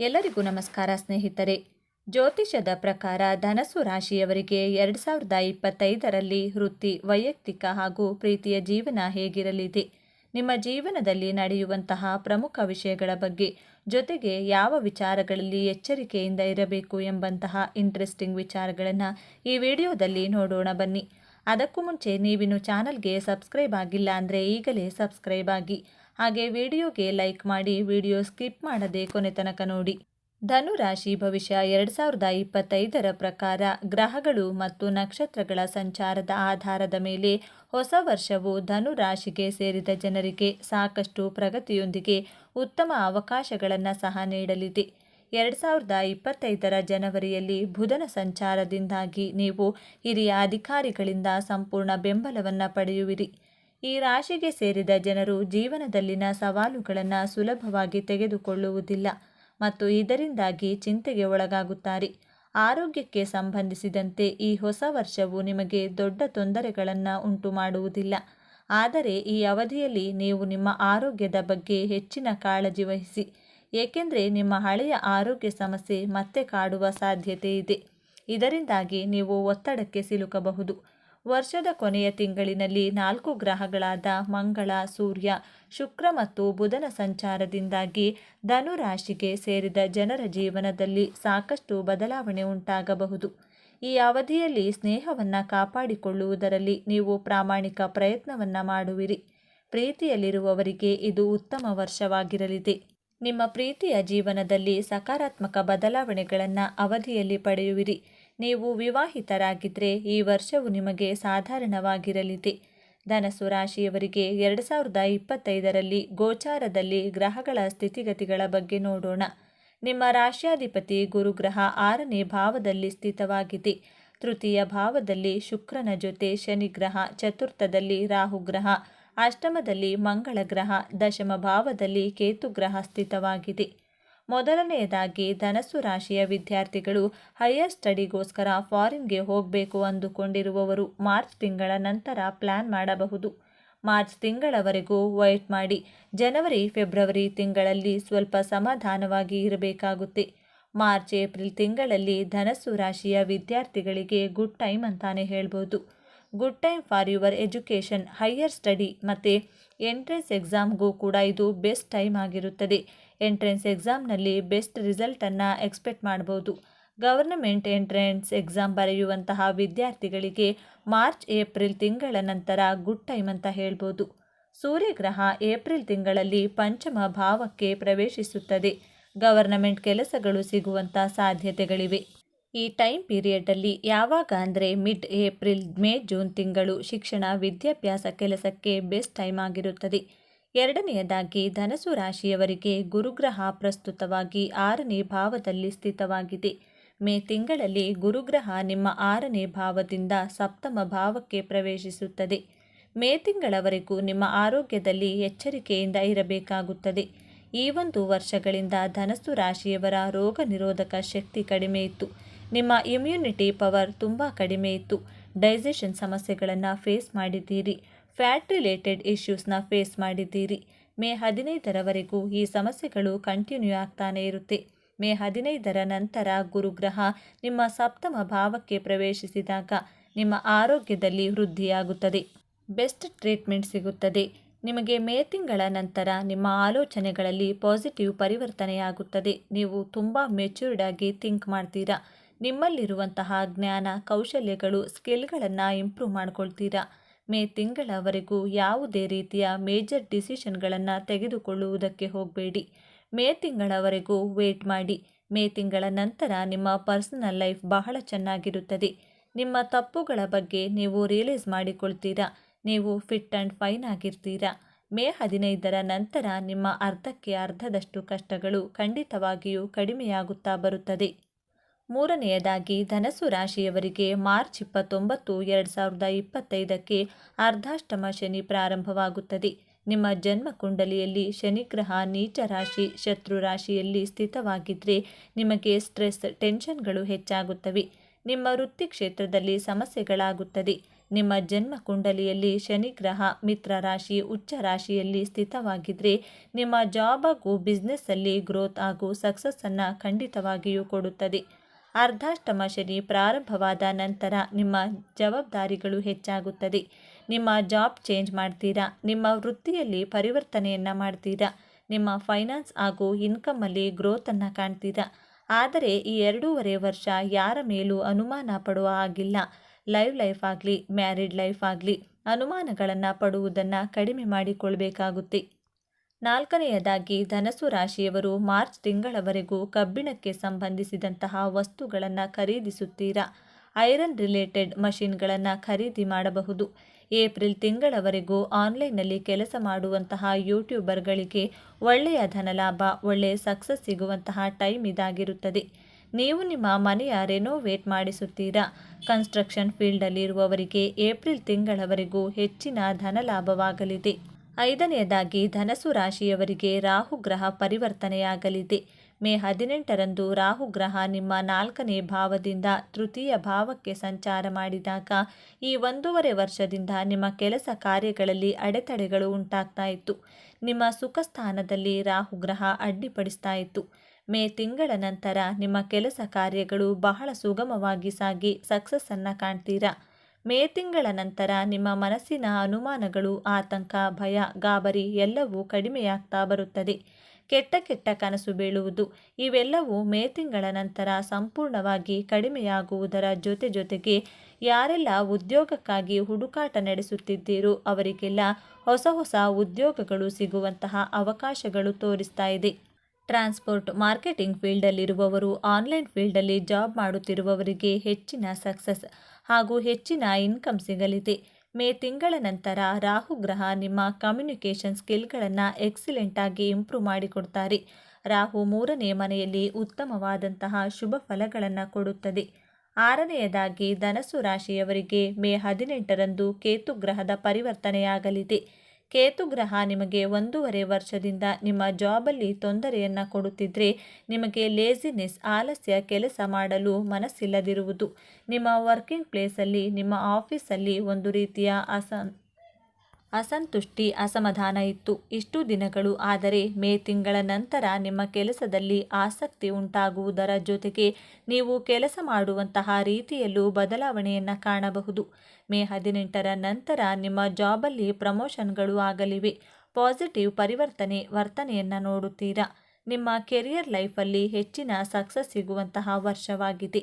ಎಲ್ಲರಿಗೂ ನಮಸ್ಕಾರ, ಸ್ನೇಹಿತರೆ. ಜ್ಯೋತಿಷದ ಪ್ರಕಾರ ಧನಸು ರಾಶಿಯವರಿಗೆ ಎರಡು ಸಾವಿರದ ಇಪ್ಪತ್ತೈದರಲ್ಲಿ ವೃತ್ತಿ, ವೈಯಕ್ತಿಕ ಹಾಗೂ ಪ್ರೀತಿಯ ಜೀವನ ಹೇಗಿರಲಿದೆ? ನಿಮ್ಮ ಜೀವನದಲ್ಲಿ ನಡೆಯುವಂತಹ ಪ್ರಮುಖ ವಿಷಯಗಳ ಬಗ್ಗೆ ಜೊತೆಗೆ ಯಾವ ವಿಚಾರಗಳಲ್ಲಿ ಎಚ್ಚರಿಕೆಯಿಂದ ಇರಬೇಕು ಎಂಬಂತಹ ಇಂಟ್ರೆಸ್ಟಿಂಗ್ ವಿಚಾರಗಳನ್ನು ಈ ವಿಡಿಯೋದಲ್ಲಿ ನೋಡೋಣ ಬನ್ನಿ. ಅದಕ್ಕೂ ಮುಂಚೆ ನೀವಿನ್ನು ಚಾನಲ್ಗೆ ಸಬ್ಸ್ಕ್ರೈಬ್ ಆಗಿಲ್ಲ ಅಂದರೆ ಈಗಲೇ ಸಬ್ಸ್ಕ್ರೈಬ್ ಆಗಿ ಹಾಗೆ ವಿಡಿಯೋಗೆ ಲೈಕ್ ಮಾಡಿ ವಿಡಿಯೋ ಸ್ಕಿಪ್ ಮಾಡದೆ ಕೊನೆ ತನಕ ನೋಡಿ. ಧನು ರಾಶಿ ಭವಿಷ್ಯ ಎರಡು ಸಾವಿರದ ಇಪ್ಪತ್ತೈದರ ಪ್ರಕಾರ ಗ್ರಹಗಳು ಮತ್ತು ನಕ್ಷತ್ರಗಳ ಸಂಚಾರದ ಆಧಾರದ ಮೇಲೆ ಹೊಸ ವರ್ಷವು ಧನು ರಾಶಿಗೆ ಸೇರಿದ ಜನರಿಗೆ ಸಾಕಷ್ಟು ಪ್ರಗತಿಯೊಂದಿಗೆ ಉತ್ತಮ ಅವಕಾಶಗಳನ್ನು ಸಹ ನೀಡಲಿದೆ. ಎರಡು ಸಾವಿರದ ಇಪ್ಪತ್ತೈದರ ಜನವರಿಯಲ್ಲಿ ಬುಧನ ಸಂಚಾರದಿಂದಾಗಿ ನೀವು ಹಿರಿಯ ಅಧಿಕಾರಿಗಳಿಂದ ಸಂಪೂರ್ಣ ಬೆಂಬಲವನ್ನು ಪಡೆಯುವಿರಿ. ಈ ರಾಶಿಗೆ ಸೇರಿದ ಜನರು ಜೀವನದಲ್ಲಿನ ಸವಾಲುಗಳನ್ನು ಸುಲಭವಾಗಿ ತೆಗೆದುಕೊಳ್ಳುವುದಿಲ್ಲ ಮತ್ತು ಇದರಿಂದಾಗಿ ಚಿಂತೆಗೆ ಒಳಗಾಗುತ್ತಾರೆ. ಆರೋಗ್ಯಕ್ಕೆ ಸಂಬಂಧಿಸಿದಂತೆ ಈ ಹೊಸ ವರ್ಷವು ನಿಮಗೆ ದೊಡ್ಡ ತೊಂದರೆಗಳನ್ನು ಉಂಟು ಮಾಡುವುದಿಲ್ಲ ಆದರೆ ಈ ಅವಧಿಯಲ್ಲಿ ನೀವು ನಿಮ್ಮ ಆರೋಗ್ಯದ ಬಗ್ಗೆ ಹೆಚ್ಚಿನ ಕಾಳಜಿ ವಹಿಸಿ, ಏಕೆಂದರೆ ನಿಮ್ಮ ಹಳೆಯ ಆರೋಗ್ಯ ಸಮಸ್ಯೆ ಮತ್ತೆ ಕಾಡುವ ಸಾಧ್ಯತೆ ಇದೆ. ಇದರಿಂದಾಗಿ ನೀವು ಒತ್ತಡಕ್ಕೆ ಸಿಲುಕಬಹುದು. ವರ್ಷದ ಕೊನೆಯ ತಿಂಗಳಿನಲ್ಲಿ ನಾಲ್ಕು ಗ್ರಹಗಳಾದ ಮಂಗಳ, ಸೂರ್ಯ, ಶುಕ್ರ ಮತ್ತು ಬುಧನ ಸಂಚಾರದಿಂದಾಗಿ ಧನು ರಾಶಿಗೆ ಸೇರಿದ ಜನರ ಜೀವನದಲ್ಲಿ ಸಾಕಷ್ಟು ಬದಲಾವಣೆ ಉಂಟಾಗಬಹುದು. ಈ ಅವಧಿಯಲ್ಲಿ ಸ್ನೇಹವನ್ನು ಕಾಪಾಡಿಕೊಳ್ಳುವುದರಲ್ಲಿ ನೀವು ಪ್ರಾಮಾಣಿಕ ಪ್ರಯತ್ನವನ್ನು ಮಾಡುವಿರಿ. ಪ್ರೀತಿಯಲ್ಲಿರುವವರಿಗೆ ಇದು ಉತ್ತಮ ವರ್ಷವಾಗಿರಲಿದೆ. ನಿಮ್ಮ ಪ್ರೀತಿಯ ಜೀವನದಲ್ಲಿ ಸಕಾರಾತ್ಮಕ ಬದಲಾವಣೆಗಳನ್ನು ಅವಧಿಯಲ್ಲಿ ಪಡೆಯುವಿರಿ. ನೀವು ವಿವಾಹಿತರಾಗಿದ್ದರೆ ಈ ವರ್ಷವು ನಿಮಗೆ ಸಾಧಾರಣವಾಗಿರಲಿದೆ. ಧನಸು ರಾಶಿಯವರಿಗೆ ಎರಡು ಸಾವಿರದ ಇಪ್ಪತ್ತೈದರಲ್ಲಿ ಗೋಚಾರದಲ್ಲಿ ಗ್ರಹಗಳ ಸ್ಥಿತಿಗತಿಗಳ ಬಗ್ಗೆ ನೋಡೋಣ. ನಿಮ್ಮ ರಾಶ್ಯಾಧಿಪತಿ ಗುರುಗ್ರಹ ಆರನೇ ಭಾವದಲ್ಲಿ ಸ್ಥಿತವಾಗಿದೆ. ತೃತೀಯ ಭಾವದಲ್ಲಿ ಶುಕ್ರನ ಜೊತೆ ಶನಿಗ್ರಹ ಚತುರ್ಥದಲ್ಲಿ ರಾಹುಗ್ರಹ ಅಷ್ಟಮದಲ್ಲಿ ಮಂಗಳ ಗ್ರಹ, ದಶಮ ಭಾವದಲ್ಲಿ ಕೇತುಗ್ರಹ ಸ್ಥಿತವಾಗಿದೆ. ಮೊದಲನೆಯದಾಗಿ ಧನಸ್ಸು ರಾಶಿಯ ವಿದ್ಯಾರ್ಥಿಗಳು ಹೈಯರ್ ಸ್ಟಡಿಗೋಸ್ಕರ ಫಾರಿನ್ಗೆ ಹೋಗಬೇಕು ಅಂದುಕೊಂಡಿರುವವರು ಮಾರ್ಚ್ ತಿಂಗಳ ನಂತರ ಪ್ಲ್ಯಾನ್ ಮಾಡಬಹುದು. ಮಾರ್ಚ್ ತಿಂಗಳವರೆಗೂ ವೈಟ್ ಮಾಡಿ, ಜನವರಿ, ಫೆಬ್ರವರಿ ತಿಂಗಳಲ್ಲಿ ಸ್ವಲ್ಪ ಸಮಾಧಾನವಾಗಿ ಇರಬೇಕಾಗುತ್ತೆ. ಮಾರ್ಚ್, ಏಪ್ರಿಲ್ ತಿಂಗಳಲ್ಲಿ ಧನಸ್ಸು ರಾಶಿಯ ವಿದ್ಯಾರ್ಥಿಗಳಿಗೆ ಗುಡ್ ಟೈಮ್ ಅಂತಾನೆ ಹೇಳ್ಬೋದು. Good time for your education higher study ಮತ್ತು ಎಂಟ್ರೆನ್ಸ್ ಎಕ್ಸಾಮ್ಗೂ ಕೂಡ ಇದು ಬೆಸ್ಟ್ ಟೈಮ್ ಆಗಿರುತ್ತದೆ. ಎಂಟ್ರೆನ್ಸ್ ಎಕ್ಸಾಮ್ನಲ್ಲಿ ಬೆಸ್ಟ್ ರಿಸಲ್ಟನ್ನು ಎಕ್ಸ್ಪೆಕ್ಟ್ ಮಾಡ್ಬೋದು. ಗವರ್ನಮೆಂಟ್ ಎಂಟ್ರೆನ್ಸ್ ಎಕ್ಸಾಮ್ ಬರೆಯುವಂತಹ ವಿದ್ಯಾರ್ಥಿಗಳಿಗೆ ಮಾರ್ಚ್ ಏಪ್ರಿಲ್ ತಿಂಗಳ ನಂತರ ಗುಡ್ ಟೈಮ್ ಅಂತ ಹೇಳ್ಬೋದು. ಸೂರ್ಯಗ್ರಹ ಏಪ್ರಿಲ್ ತಿಂಗಳಲ್ಲಿ ಪಂಚಮ ಭಾವಕ್ಕೆ ಪ್ರವೇಶಿಸುತ್ತದೆ. ಗವರ್ನಮೆಂಟ್ ಕೆಲಸಗಳು ಸಿಗುವಂಥ ಸಾಧ್ಯತೆಗಳಿವೆ. ಈ ಟೈಮ್ ಪೀರಿಯಡಲ್ಲಿ ಯಾವಾಗ ಅಂದರೆ ಮಿಡ್ ಏಪ್ರಿಲ್, ಮೇ, ಜೂನ್ ತಿಂಗಳು ಶಿಕ್ಷಣ, ವಿದ್ಯಾಭ್ಯಾಸ ಕೆಲಸಕ್ಕೆ ಬೆಸ್ಟ್ ಟೈಮ್ ಆಗಿರುತ್ತದೆ. ಎರಡನೆಯದಾಗಿ, ಧನಸು ರಾಶಿಯವರಿಗೆ ಗುರುಗ್ರಹ ಪ್ರಸ್ತುತವಾಗಿ ಆರನೇ ಭಾವದಲ್ಲಿ ಸ್ಥಿತವಾಗಿದೆ. ಮೇ ತಿಂಗಳಲ್ಲಿ ಗುರುಗ್ರಹ ನಿಮ್ಮ ಆರನೇ ಭಾವದಿಂದ ಸಪ್ತಮ ಭಾವಕ್ಕೆ ಪ್ರವೇಶಿಸುತ್ತದೆ. ಮೇ ತಿಂಗಳವರೆಗೂ ನಿಮ್ಮ ಆರೋಗ್ಯದಲ್ಲಿ ಎಚ್ಚರಿಕೆಯಿಂದ ಇರಬೇಕಾಗುತ್ತದೆ. ಈ ಒಂದು ವರ್ಷಗಳಿಂದ ಧನಸ್ಸು ರಾಶಿಯವರ ರೋಗ ನಿರೋಧಕ ಶಕ್ತಿ ಕಡಿಮೆ ಇತ್ತು. ನಿಮ್ಮ ಇಮ್ಯುನಿಟಿ ಪವರ್ ತುಂಬ ಕಡಿಮೆ ಇತ್ತು. ಡೈಜೆಷನ್ ಸಮಸ್ಯೆಗಳನ್ನು ಫೇಸ್ ಮಾಡಿದ್ದೀರಿ. ಫ್ಯಾಟ್ ರಿಲೇಟೆಡ್ ಇಶ್ಯೂಸ್ನ ಫೇಸ್ ಮಾಡಿದ್ದೀರಿ. ಮೇ ಹದಿನೈದರವರೆಗೂ ಈ ಸಮಸ್ಯೆಗಳು ಕಂಟಿನ್ಯೂ ಆಗ್ತಾನೆ ಇರುತ್ತೆ. ಮೇ ಹದಿನೈದರ ನಂತರ ಗುರುಗ್ರಹ ನಿಮ್ಮ ಸಪ್ತಮ ಭಾವಕ್ಕೆ ಪ್ರವೇಶಿಸಿದಾಗ ನಿಮ್ಮ ಆರೋಗ್ಯದಲ್ಲಿ ವೃದ್ಧಿಯಾಗುತ್ತದೆ. ಬೆಸ್ಟ್ ಟ್ರೀಟ್ಮೆಂಟ್ ಸಿಗುತ್ತದೆ. ನಿಮಗೆ ಮೇ ತಿಂಗಳ ನಂತರ ನಿಮ್ಮ ಆಲೋಚನೆಗಳಲ್ಲಿ ಪಾಸಿಟಿವ್ ಪರಿವರ್ತನೆಯಾಗುತ್ತದೆ. ನೀವು ತುಂಬ ಮೆಚ್ಯೂರ್ಡ್ ಆಗಿ ಥಿಂಕ್ ಮಾಡ್ತೀರಾ. ನಿಮ್ಮಲ್ಲಿರುವಂತಹ ಜ್ಞಾನ, ಕೌಶಲ್ಯಗಳು, ಸ್ಕಿಲ್ಗಳನ್ನು ಇಂಪ್ರೂವ್ ಮಾಡ್ಕೊಳ್ತೀರಾ? ಮೇ ತಿಂಗಳವರೆಗೂ ಯಾವುದೇ ರೀತಿಯ ಮೇಜರ್ ಡಿಸಿಷನ್ಗಳನ್ನು ತೆಗೆದುಕೊಳ್ಳುವುದಕ್ಕೆ ಹೋಗಬೇಡಿ. ಮೇ ತಿಂಗಳವರೆಗೂ ವೇಟ್ ಮಾಡಿ. ಮೇ ತಿಂಗಳ ನಂತರ ನಿಮ್ಮ ಪರ್ಸನಲ್ ಲೈಫ್ ಬಹಳ ಚೆನ್ನಾಗಿರುತ್ತದೆ. ನಿಮ್ಮ ತಪ್ಪುಗಳ ಬಗ್ಗೆ ನೀವು ರಿಯಲೈಸ್ ಮಾಡಿಕೊಳ್ತೀರಾ? ನೀವು ಫಿಟ್ ಆ್ಯಂಡ್ ಫೈನ್ ಆಗಿರ್ತೀರಾ? ಮೇ ಹದಿನೈದರ ನಂತರ ನಿಮ್ಮ ಅರ್ಧಕ್ಕೆ ಅರ್ಧದಷ್ಟು ಕಷ್ಟಗಳು ಖಂಡಿತವಾಗಿಯೂ ಕಡಿಮೆಯಾಗುತ್ತಾ ಬರುತ್ತದೆ. ಮೂರನೆಯದಾಗಿ ಧನಸು ರಾಶಿಯವರಿಗೆ ಮಾರ್ಚ್ ಇಪ್ಪತ್ತೊಂಬತ್ತು, ಎರಡು ಸಾವಿರದ ಇಪ್ಪತ್ತೈದಕ್ಕೆ ಅರ್ಧಾಷ್ಟಮ ಶನಿ ಪ್ರಾರಂಭವಾಗುತ್ತದೆ. ನಿಮ್ಮ ಜನ್ಮ ಕುಂಡಲಿಯಲ್ಲಿ ಶನಿಗ್ರಹ ನೀಚ ರಾಶಿ, ಶತ್ರು ರಾಶಿಯಲ್ಲಿ ಸ್ಥಿತವಾಗಿದ್ದರೆ ನಿಮಗೆ ಸ್ಟ್ರೆಸ್ ಟೆನ್ಷನ್ಗಳು ಹೆಚ್ಚಾಗುತ್ತವೆ. ನಿಮ್ಮ ವೃತ್ತಿ ಕ್ಷೇತ್ರದಲ್ಲಿ ಸಮಸ್ಯೆಗಳಾಗುತ್ತದೆ. ನಿಮ್ಮ ಜನ್ಮ ಕುಂಡಲಿಯಲ್ಲಿ ಶನಿಗ್ರಹ ಮಿತ್ರ ರಾಶಿ, ಉಚ್ಚ ರಾಶಿಯಲ್ಲಿ ಸ್ಥಿತವಾಗಿದ್ದರೆ ನಿಮ್ಮ ಜಾಬ್ ಹಾಗೂ ಬಿಸ್ನೆಸ್ಸಲ್ಲಿ ಗ್ರೋತ್ ಹಾಗೂ ಸಕ್ಸಸ್ಸನ್ನು ಖಂಡಿತವಾಗಿಯೂ ಕೊಡುತ್ತದೆ. ಅರ್ಧಾಷ್ಟಮ ಶನಿ ಪ್ರಾರಂಭವಾದ ನಂತರ ನಿಮ್ಮ ಜವಾಬ್ದಾರಿಗಳು ಹೆಚ್ಚಾಗುತ್ತದೆ. ನಿಮ್ಮ ಜಾಬ್ ಚೇಂಜ್ ಮಾಡ್ತೀರಾ? ನಿಮ್ಮ ವೃತ್ತಿಯಲ್ಲಿ ಪರಿವರ್ತನೆಯನ್ನು ಮಾಡ್ತೀರಾ? ನಿಮ್ಮ ಫೈನಾನ್ಸ್ ಹಾಗೂ ಇನ್ಕಮಲ್ಲಿ ಗ್ರೋತನ್ನು ಕಾಣ್ತೀರಾ? ಆದರೆ ಈ ಎರಡೂವರೆ ವರ್ಷ ಯಾರ ಮೇಲೂ ಅನುಮಾನ ಪಡುವ ಹಾಗಿಲ್ಲ. ಲೈವ್ ಲೈಫ್ ಆಗಲಿ, ಮ್ಯಾರಿಡ್ ಲೈಫ್ ಆಗಲಿ, ಅನುಮಾನಗಳನ್ನು ಪಡುವುದನ್ನು ಕಡಿಮೆ ಮಾಡಿಕೊಳ್ಬೇಕಾಗುತ್ತೆ. ನಾಲ್ಕನೆಯದಾಗಿ ಧನಸು ರಾಶಿಯವರು ಮಾರ್ಚ್ ತಿಂಗಳವರೆಗೂ ಕಬ್ಬಿಣಕ್ಕೆ ಸಂಬಂಧಿಸಿದಂತಹ ವಸ್ತುಗಳನ್ನು ಖರೀದಿಸುತ್ತೀರಾ? ಐರನ್ ರಿಲೇಟೆಡ್ ಮಷಿನ್ಗಳನ್ನು ಖರೀದಿ ಮಾಡಬಹುದು. ಏಪ್ರಿಲ್ ತಿಂಗಳವರೆಗೂ ಆನ್ಲೈನ್ನಲ್ಲಿ ಕೆಲಸ ಮಾಡುವಂತಹ ಯೂಟ್ಯೂಬರ್ಗಳಿಗೆ ಒಳ್ಳೆಯ ಧನಲಾಭ ಒಳ್ಳೆಯ ಸಕ್ಸಸ್ ಸಿಗುವಂತಹ ಟೈಮ್ ಇದಾಗಿರುತ್ತದೆ. ನೀವು ನಿಮ್ಮ ಮನೆಯ ರೆನೋವೇಟ್ ಮಾಡಿಸುತ್ತೀರಾ? ಕನ್ಸ್ಟ್ರಕ್ಷನ್ ಫೀಲ್ಡಲ್ಲಿರುವವರಿಗೆ ಏಪ್ರಿಲ್ ತಿಂಗಳವರೆಗೂ ಹೆಚ್ಚಿನ ಧನಲಾಭವಾಗಲಿದೆ. ಐದನೆಯದಾಗಿ ಧನಸು ರಾಶಿಯವರಿಗೆ ರಾಹು ಗ್ರಹ ಪರಿವರ್ತನೆಯಾಗಲಿದೆ. ಮೇ ಹದಿನೆಂಟರಂದು ರಾಹು ಗ್ರಹ ನಿಮ್ಮ ನಾಲ್ಕನೇ ಭಾವದಿಂದ ತೃತೀಯ ಭಾವಕ್ಕೆ ಸಂಚಾರ ಮಾಡಿದಾಗ ಈ ಒಂದೂವರೆ ವರ್ಷದಿಂದ ನಿಮ್ಮ ಕೆಲಸ ಕಾರ್ಯಗಳಲ್ಲಿ ಅಡೆತಡೆಗಳು ಉಂಟಾಗ್ತಾ ಇತ್ತು. ನಿಮ್ಮ ಸುಖ ಸ್ಥಾನದಲ್ಲಿ ರಾಹು ಗ್ರಹ ಅಡ್ಡಿಪಡಿಸ್ತಾ ಇತ್ತು. ಮೇ ತಿಂಗಳ ನಂತರ ನಿಮ್ಮ ಕೆಲಸ ಕಾರ್ಯಗಳು ಬಹಳ ಸುಗಮವಾಗಿ ಸಾಗಿ ಸಕ್ಸಸ್ಸನ್ನು ಕಾಣ್ತೀರಾ? ಮೇ ತಿಂಗಳ ನಂತರ ನಿಮ್ಮ ಮನಸ್ಸಿನ ಅನುಮಾನಗಳು, ಆತಂಕ, ಭಯ, ಗಾಬರಿ ಎಲ್ಲವೂ ಕಡಿಮೆಯಾಗ್ತಾ ಬರುತ್ತದೆ. ಕೆಟ್ಟ ಕೆಟ್ಟ ಕನಸು ಬೀಳುವುದು, ಇವೆಲ್ಲವೂ ಮೇ ತಿಂಗಳ ನಂತರ ಸಂಪೂರ್ಣವಾಗಿ ಕಡಿಮೆಯಾಗುವುದರ ಜೊತೆ ಜೊತೆಗೆ ಯಾರೆಲ್ಲ ಉದ್ಯೋಗಕ್ಕಾಗಿ ಹುಡುಕಾಟ ನಡೆಸುತ್ತಿದ್ದೀರೋ ಅವರಿಗೆಲ್ಲ ಹೊಸ ಹೊಸ ಉದ್ಯೋಗಗಳು ಸಿಗುವಂತಹ ಅವಕಾಶಗಳು ತೋರಿಸ್ತಾ ಇದೆ. ಟ್ರಾನ್ಸ್ಪೋರ್ಟ್ ಮಾರ್ಕೆಟಿಂಗ್ ಫೀಲ್ಡಲ್ಲಿರುವವರು, ಆನ್ಲೈನ್ ಫೀಲ್ಡಲ್ಲಿ ಜಾಬ್ ಮಾಡುತ್ತಿರುವವರಿಗೆ ಹೆಚ್ಚಿನ ಸಕ್ಸಸ್. ಹಾಗೂ ಹೆಚ್ಚಿನ ಇನ್ಕಮ್ ಸಿಗಲಿದೆ. ಮೇ ತಿಂಗಳ ನಂತರ ರಾಹು ಗ್ರಹ ನಿಮ್ಮ ಕಮ್ಯುನಿಕೇಷನ್ ಸ್ಕಿಲ್ಗಳನ್ನು ಎಕ್ಸಿಲೆಂಟಾಗಿ ಇಂಪ್ರೂವ್ ಮಾಡಿಕೊಡ್ತಾರೆ. ರಾಹು ಮೂರನೇ ಮನೆಯಲ್ಲಿ ಉತ್ತಮವಾದಂತಹ ಶುಭ ಫಲಗಳನ್ನು ಕೊಡುತ್ತದೆ. ಆರನೆಯದಾಗಿ ಧನಸು ರಾಶಿಯವರಿಗೆ ಮೇ ಹದಿನೆಂಟರಂದು ಕೇತು ಗ್ರಹದ ಪರಿವರ್ತನೆಯಾಗಲಿದೆ. ಕೇತು ಗ್ರಹ ನಿಮಗೆ ಒಂದೂವರೆ ವರ್ಷದಿಂದ ನಿಮ್ಮ ಜಾಬಲ್ಲಿ ತೊಂದರೆಯನ್ನು ಕೊಡುತ್ತಿದ್ದರೆ ನಿಮಗೆ ಲೇಸಿನೆಸ್ ಆಲಸ್ಯ ಕೆಲಸ ಮಾಡಲು ಮನಸ್ಸಿಲ್ಲದಿರುವುದು. ನಿಮ್ಮ ವರ್ಕಿಂಗ್ ಪ್ಲೇಸಲ್ಲಿ ನಿಮ್ಮ ಆಫೀಸಲ್ಲಿ ಒಂದು ರೀತಿಯ ಅಸ ಅಸಂತುಷ್ಟಿ, ಅಸಮಾಧಾನ ಇತ್ತು. ಇಷ್ಟು ದಿನಗಳು ಆದರೆ ಮೇ ತಿಂಗಳ ನಂತರ ನಿಮ್ಮ ಕೆಲಸದಲ್ಲಿ ಆಸಕ್ತಿ ಉಂಟಾಗುವುದರ ಜೊತೆಗೆ ನೀವು ಕೆಲಸ ಮಾಡುವಂತಹ ರೀತಿಯಲ್ಲೂ ಬದಲಾವಣೆಯನ್ನು ಕಾಣಬಹುದು. ಮೇ ಹದಿನೆಂಟರ ನಂತರ ನಿಮ್ಮ ಜಾಬಲ್ಲಿ ಪ್ರಮೋಷನ್ಗಳು ಆಗಲಿವೆ. ಪಾಸಿಟಿವ್ ಪರಿವರ್ತನೆ, ವರ್ತನೆಯನ್ನು ನೋಡುತ್ತೀರಾ? ನಿಮ್ಮ ಕೆರಿಯರ್ ಲೈಫಲ್ಲಿ ಹೆಚ್ಚಿನ ಸಕ್ಸಸ್ ಸಿಗುವಂತಹ ವರ್ಷವಾಗಿದೆ.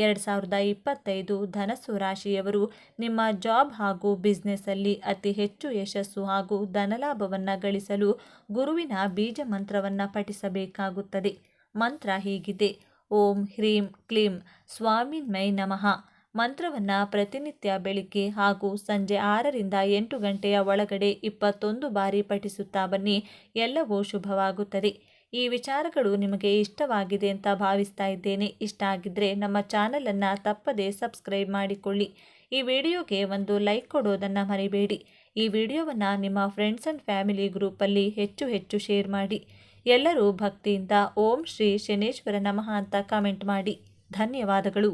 ಎರಡು ಸಾವಿರದ ಇಪ್ಪತ್ತೈದು ಧನಸ್ಸು ರಾಶಿಯವರು ನಿಮ್ಮ ಜಾಬ್ ಹಾಗೂ ಬಿಸ್ನೆಸ್ಸಲ್ಲಿ ಅತಿ ಹೆಚ್ಚು ಯಶಸ್ಸು ಹಾಗೂ ಧನಲಾಭವನ್ನು ಗಳಿಸಲು ಗುರುವಿನ ಬೀಜ ಮಂತ್ರವನ್ನು ಪಠಿಸಬೇಕಾಗುತ್ತದೆ. ಮಂತ್ರ ಹೀಗಿದೆ. ಓಂ ಹ್ರೀಂ ಕ್ಲೀಂ. ಸ್ವಾಮಿನ್ಮೈ ನಮಃ. ಮಂತ್ರವನ್ನು ಪ್ರತಿನಿತ್ಯ ಬೆಳಿಗ್ಗೆ ಹಾಗೂ ಸಂಜೆ ಆರರಿಂದ ಎಂಟು ಗಂಟೆಯ ಒಳಗಡೆ ಇಪ್ಪತ್ತೊಂದು ಬಾರಿ ಪಠಿಸುತ್ತಾ ಬನ್ನಿ. ಎಲ್ಲವೂ ಶುಭವಾಗುತ್ತದೆ. ಈ ವಿಚಾರಗಳು ನಿಮಗೆ ಇಷ್ಟವಾಗಿದೆ ಅಂತ ಭಾವಿಸ್ತಾ ಇದ್ದೇನೆ. ಇಷ್ಟ ಆಗಿದ್ದರೆ ನಮ್ಮ ಚಾನಲನ್ನು ತಪ್ಪದೇ ಸಬ್ಸ್ಕ್ರೈಬ್ ಮಾಡಿಕೊಳ್ಳಿ. ಈ ವಿಡಿಯೋಗೆ ಒಂದು ಲೈಕ್ ಕೊಡೋದನ್ನು ಮರಿಬೇಡಿ. ಈ ವಿಡಿಯೋವನ್ನು ನಿಮ್ಮ ಫ್ರೆಂಡ್ಸ್ ಆ್ಯಂಡ್ ಫ್ಯಾಮಿಲಿ ಗ್ರೂಪಲ್ಲಿ ಹೆಚ್ಚು ಹೆಚ್ಚು ಶೇರ್ ಮಾಡಿ. ಎಲ್ಲರೂ ಭಕ್ತಿಯಿಂದ ಓಂ ಶ್ರೀ ಶನೇಶ್ವರ ನಮಃ ಅಂತ ಕಾಮೆಂಟ್ ಮಾಡಿ. ಧನ್ಯವಾದಗಳು.